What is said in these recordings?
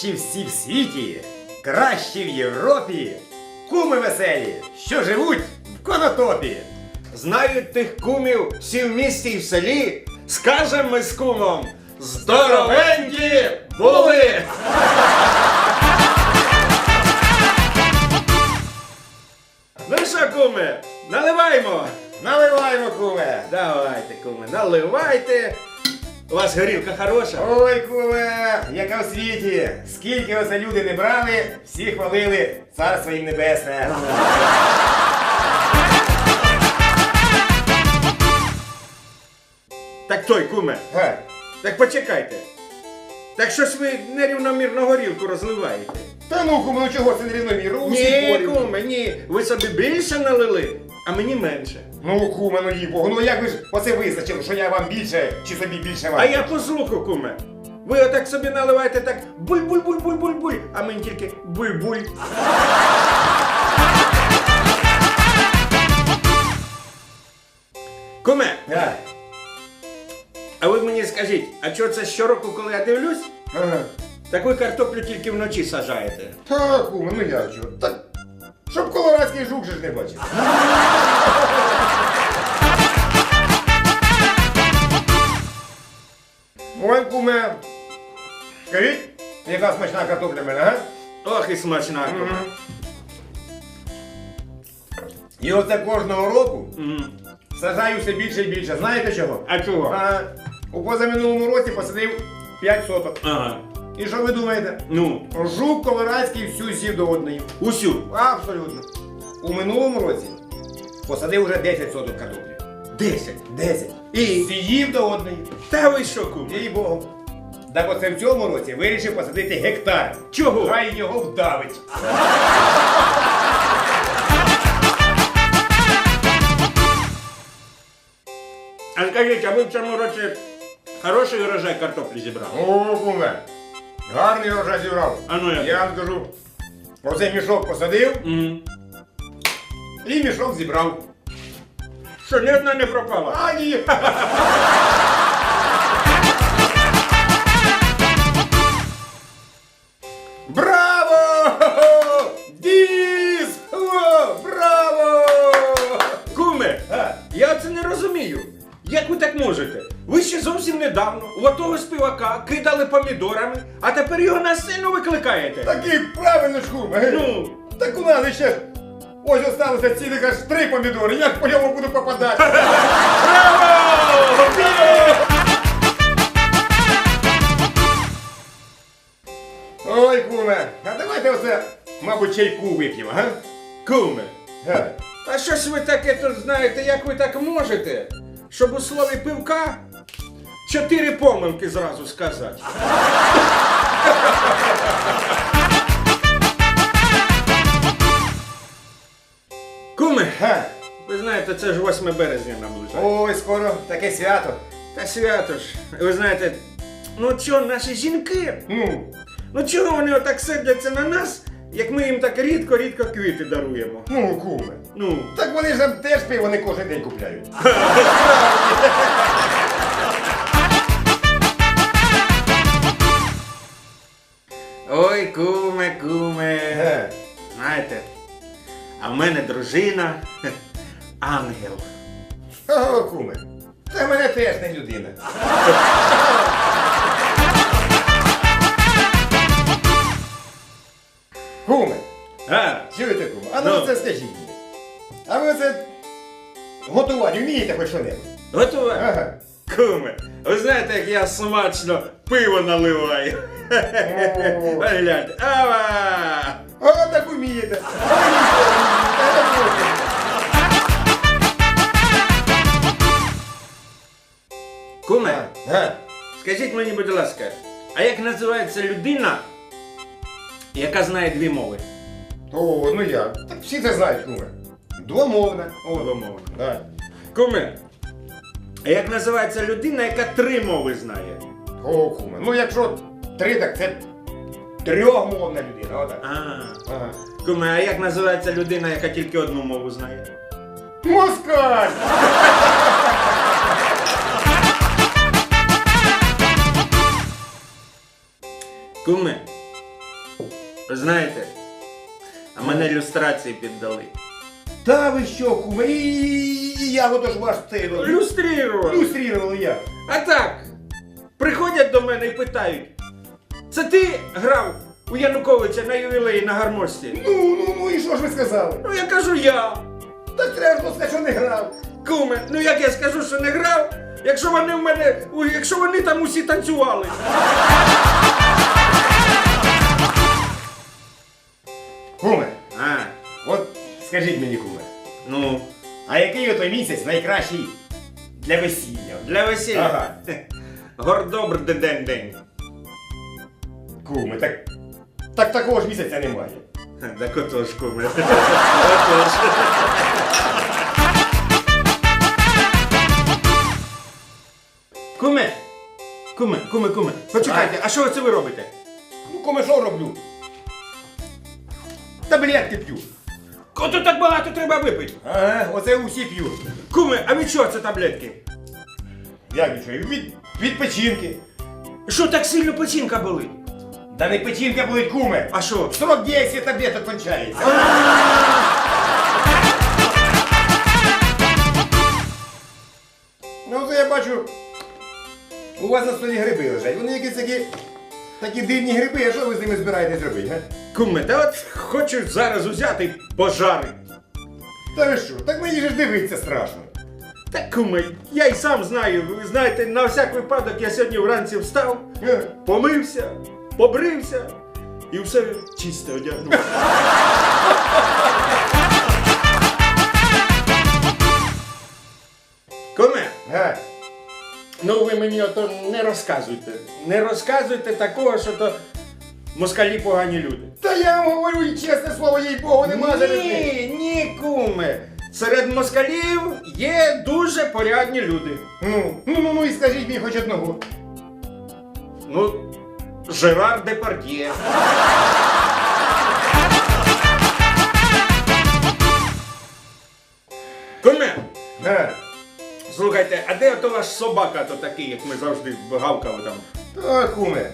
Кращі всі в світі, кращі в Європі, куми веселі, що живуть в конотопі. Знають тих кумів всі в місті і в селі. Скажем ми з кумом. Здоровенькі були! Ну що, куме, наливаймо! Наливаємо, куме. Давайте, куме, наливайте. У вас горілка хороша. Ой, куме, яка в світі. Скільки оце люди не брали, всі хвалили царство їм небесне. Так той, куме, Га. так почекайте. Так щось ви нерівномірно горілку розливаєте. Та ну, куме, ну чого це нерівномірно? Усі Ні, порівну. куме, ні. Ви собі більше налили, а мені менше. Ну, куме, ну їй Богу, ну як ви ж оце визначили, що я вам більше чи собі більше вам? А я по звуку, куме. Ви отак собі наливаєте так буль-буль-буль-буль-буль-буль, а мені тільки буль-буль. Куме, Га. а ви мені скажіть, а чого це щороку, коли я дивлюсь, Ага. так ви картоплю тільки вночі сажаєте? Та, куме, ну я чого? Так, щоб колорадський жук же ж не бачив. Ой, куме. Скажіть, яка смачна картопля в мене, га? Ох і смачна, куме. І оце кожного року сажаю все більше і більше. Знаєте чого? А чого? А, у позаминулому році посадив 5 соток. Ага. І що ви думаєте? Ну, Жук колорадський всю сів до одної. усю. Абсолютно. У минулому році посадив вже 10 соток картоплі. Десять. 10. І? Сіїв до одної. Та ви що, куме? Їй Богу. Так оце в цьому році вирішив посадити гектар. Чого? Хай його вдавить. А скажіть, а ви в цьому році хороший урожай картоплі зібрали? О, куме. Гарний урожай зібрав. А ну як? Я вам кажу. Оцей мішок посадив М. і мішок зібрав. Що, ні одна не пропала? А ні. Браво! Діз! О, Браво! Куме, я це не розумію. Як ви так можете? Ви ще зовсім недавно у отого співака кидали помідорами, а тепер його на сцену викликаєте. Такий правильно ж куме. Ну, Так у нас ще ось осталося цілих аж три помідори. Як по ньому буду попадати? Ой, куме, а давайте оце, мабуть, чайку вип'ємо, га? куме. Га. А щось ви таке тут знаєте, як ви так можете? Щоб у слові пивка чотири помилки зразу сказати. Куме, Га. ви знаєте, це ж 8 березня наближає. Ой, скоро таке свято. Та свято ж. Ви знаєте, ну чого наші жінки? Ну, Ну чого вони отак сердяться на нас, як ми їм так рідко-рідко квіти даруємо? ну, куме. Ну, Так вони ж нам теж пиво не кожен день купляють. Ой, куме, куме. Га. Знаєте, а в мене дружина ангел. О, куме. Та мене теж не людина. Куме, А, чуєте, куме? А ну Ну. оце скажіть мені. А ви оце готувати вмієте хоч що-небудь? готова? Ага. Куме, ви знаєте, як я смачно пиво наливаю. О. Гляньте. Ава! А так можете. Куме, Га. скажіть мені, будь ласка, а як називається людина, яка знає дві мови? О, ну я. Так всі це знають, куме. Двомовна. О, Двомовна. Да. Куме, а як називається людина, яка три мови знає? О, куме. Ну якщо три, так це трьохмовна людина. Отак. А, Ага. куме, а як називається людина, яка тільки одну мову знає? Москаль! Куме, Ви знаєте, а мене люстрації піддали. Та ви що, куме, і, і я отож ваш цей Люстрірували. люстрірували я. А так, приходять до мене і питають: це ти грав у Януковича на ювілеї на гармошці? Ну, ну, ну і що ж ви сказали? Ну я кажу я. Так треба було сказати, що не грав. Куме, ну як я скажу, що не грав, якщо вони в мене, у- якщо вони там усі танцювали. Куме, А, от скажіть мені, куме, ну, а який отой місяць найкращий для весілля? для весілля. Ага. Гордобр день день. Куме, так, так такого ж місяця немає. Так отож, куме. Отож. Куме, куме, куме, куме. Почекайте, а що це ви робите? Ну, куме, що роблю? Таблетки п'ю. Ото так багато треба випити. Ага, оце усі п'ють. Куме, а від чого це таблетки? Як нічого? Від, від печінки. Що так сильно печінка болить? Да не печінка болить, куме. А що? Срок дійства таблеток кончається. Ну, це я бачу. У вас на столі гриби лежать. Вони якісь такі. Такі дивні гриби, а що ви з ними збираєтесь робити, га? Куме, та от хочу зараз узяти й пожарити. Та ви що? Так мені ж дивитися страшно. Так, куме, я й сам знаю. Ви знаєте, на всяк випадок я сьогодні вранці встав, Га? помився, побрився і все чисто одягнув. Куме, Га? ну ви мені ото не розказуйте. Не розказуйте такого, що то москалі погані люди. Та я вам говорю, і чесне слово, їй Богу, нема за. Ні, ні, куме. Серед москалів є дуже порядні люди. Ну, ну, ну, ну і скажіть мені хоч одного. Ну, Жерар Депардьє. Куме, Га? слухайте, а де ото ваш собака то такий, як ми завжди гавкали там? Та, куме.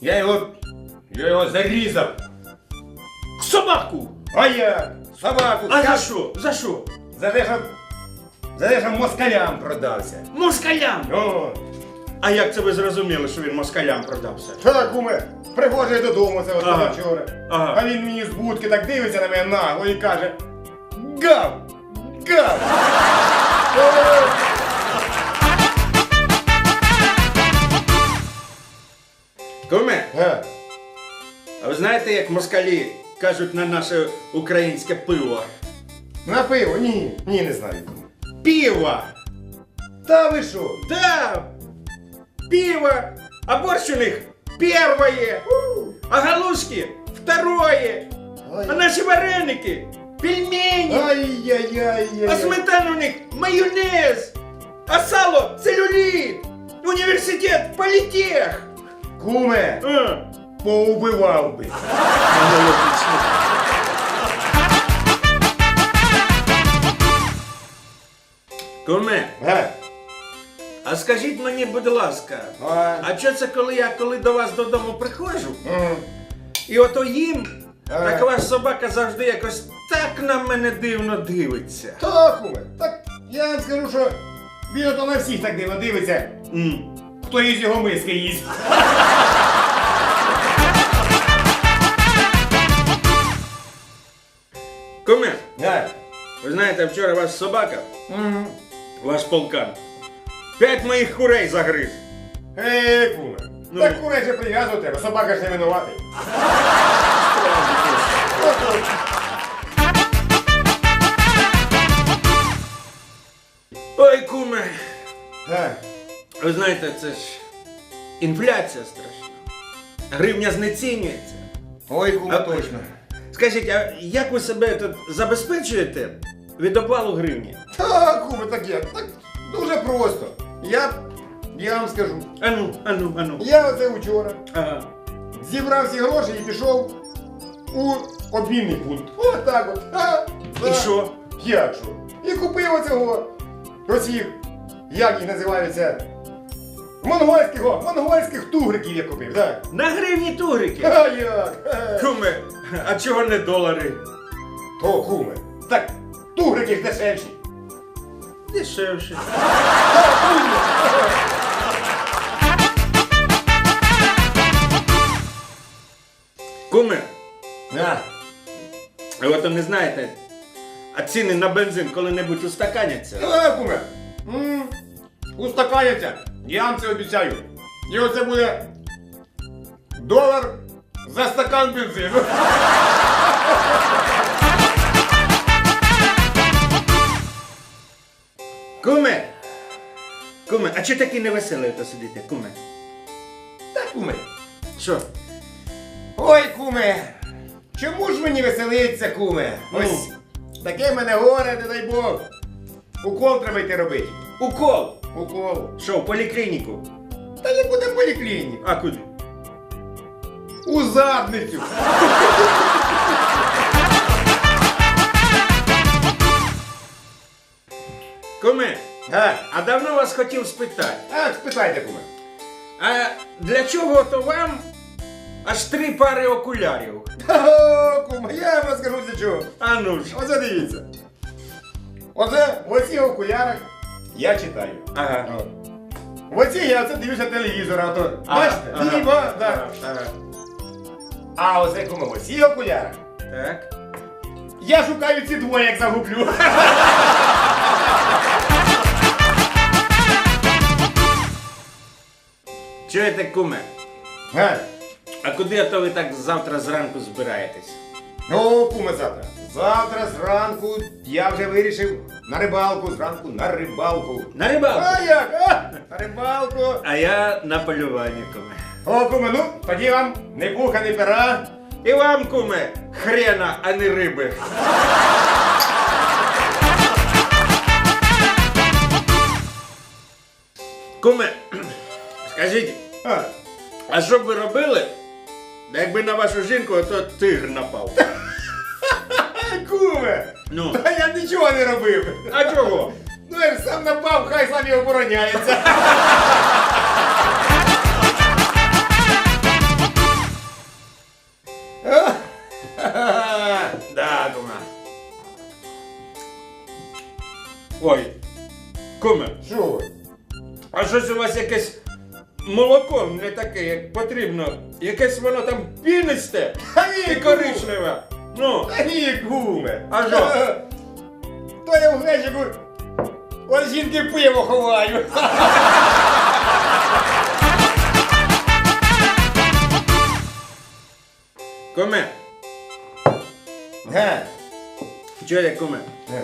Я його. Я його зарізав. Собаку! А я собаку А за що? За що? за те, щоб. За те, щоб москалям продався. Москалям! О, А як це ви зрозуміли, що він москалям продався? Що так, куме, приходжу я додому це Ага. вчора. Ага. А він мені з будки так дивиться на мене нагло і каже: Гав! Гав! Куме, га. а ви знаєте, як москалі кажуть на наше українське пиво? На пиво? Ні, ні, не знаю. Пиво! Та ви що? Да! Пиво! Них первое! А галушки второе! А наши вареники пельмени! Ай-яй-яй-яй. А сметана у них майонез! А сало целлюлит! Університет политех! Куме, А. поубивав би. Куме, Га. А скажіть мені, будь ласка, А. а що це коли я коли до вас додому приходжу, і ото їм, Ага. так ваш собака завжди якось так на мене дивно дивиться. Так, куме, так я вам скажу, що він ото на всіх так дивно дивиться, М. хто із його миски їсть. Куме, ви знаєте, вчора ваш собака, ваш полкан, п'ять моїх курей загриз. Ей, куме. Ну. Так куре же прив'язувати треба, собака ж не винуватий. Ой, куме, Га. ви знаєте, це ж інфляція страшна. Гривня знецінюється. Ой, куме, А- точно. Скажіть, а як ви себе тут забезпечуєте від оплалу гривні? Так, куме, так я. Так дуже просто. Я, я вам скажу. Ану, ану, ану. Я оце вчора Ага. зібрав всі гроші і пішов у обмінний пункт. От так от. Ха. І Так. що? Як що? І купив оцього. Оцих, як їх називаються? Монгольських, о, монгольських тугриків я купив, так. На гривні тугрики. А як? Е. Куме, а чого не долари? То куме. Так, тугрики ж дешевші. Дешевше. Куме, А, а от не знаєте, а ціни на бензин коли-небудь устаканяться? ну, а, куме. М, Устаканяться. Я вам це обіцяю. І оце буде долар за стакан бензину. Куме! Куме, а чи таки не веселий то сидите, куме? Так, куме. Що? Ой, куме. Чому ж мені веселиться, куме? Ось таке мене горе, не дай Бог. Укол треба йти робити. Укол! Укол. Що, в поліклініку? Та не буде поліклінік. А куди? У задницю. Куме, А, а давно вас хотів спитати. а спитайте, куме. А для чого то вам аж три пари окулярів? О, куме, я вам розкажу для чого. А ну ж. Оце дивіться. Оце в оці окулярах я читаю. Ага. От. В оці я оце дивлюся телевізор, а то. Ага, Бачите? ага, Ні, ба, да. ага, ага. А оце куме, в оці окулярах. Так. Я шукаю ці двоє, як загублю. Чуєте, куме? А? А куди то ви так завтра зранку збираєтесь? Ну, куме, завтра. Завтра зранку я вже вирішив на рибалку, зранку на рибалку. На рибалку. А як? А? На рибалку. А я на полювання, куме. О, куме, ну, тоді вам не пуха, не пера. І вам, куме, хрена, а не риби. Куме, скажіть, А. а що б ви робили, якби на вашу жінку ото тигр напав? Куме! Ну, Та я нічого не робив. а чого? Ну, я ж сам напав, хай сам і обороняється. Да, куме. Ой, куме, Що ви? а щось у вас якесь молоко не таке, як потрібно. Якесь воно там пінисте і коричневе. Ну, Та ні, куме. А що? То я в глечику от жінки пиво ховаю. куме, Ге. чує, куме. Ге.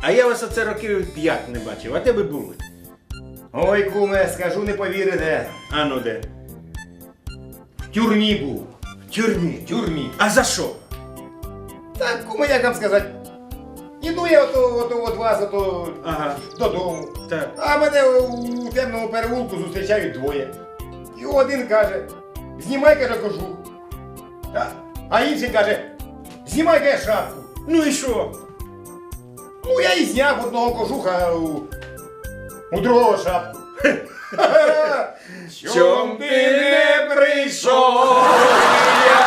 А я вас оце років п'ять не бачив, а де ви були? Ой, куме, скажу, не повірите. А ну де? В тюрмі був. В тюрмі. В тюрмі. А за що? Так, куме, як вам сказати? Іду я ото, ото от вас ото Ага, додому. так. А мене у темному переулку зустрічають двоє. І один каже, знімай каже кожух. А, а інший каже, знімай каже шапку. Ну і що? Ну я і зняв одного кожуха, у, у другого шапку. Чом ти не прийшов? Я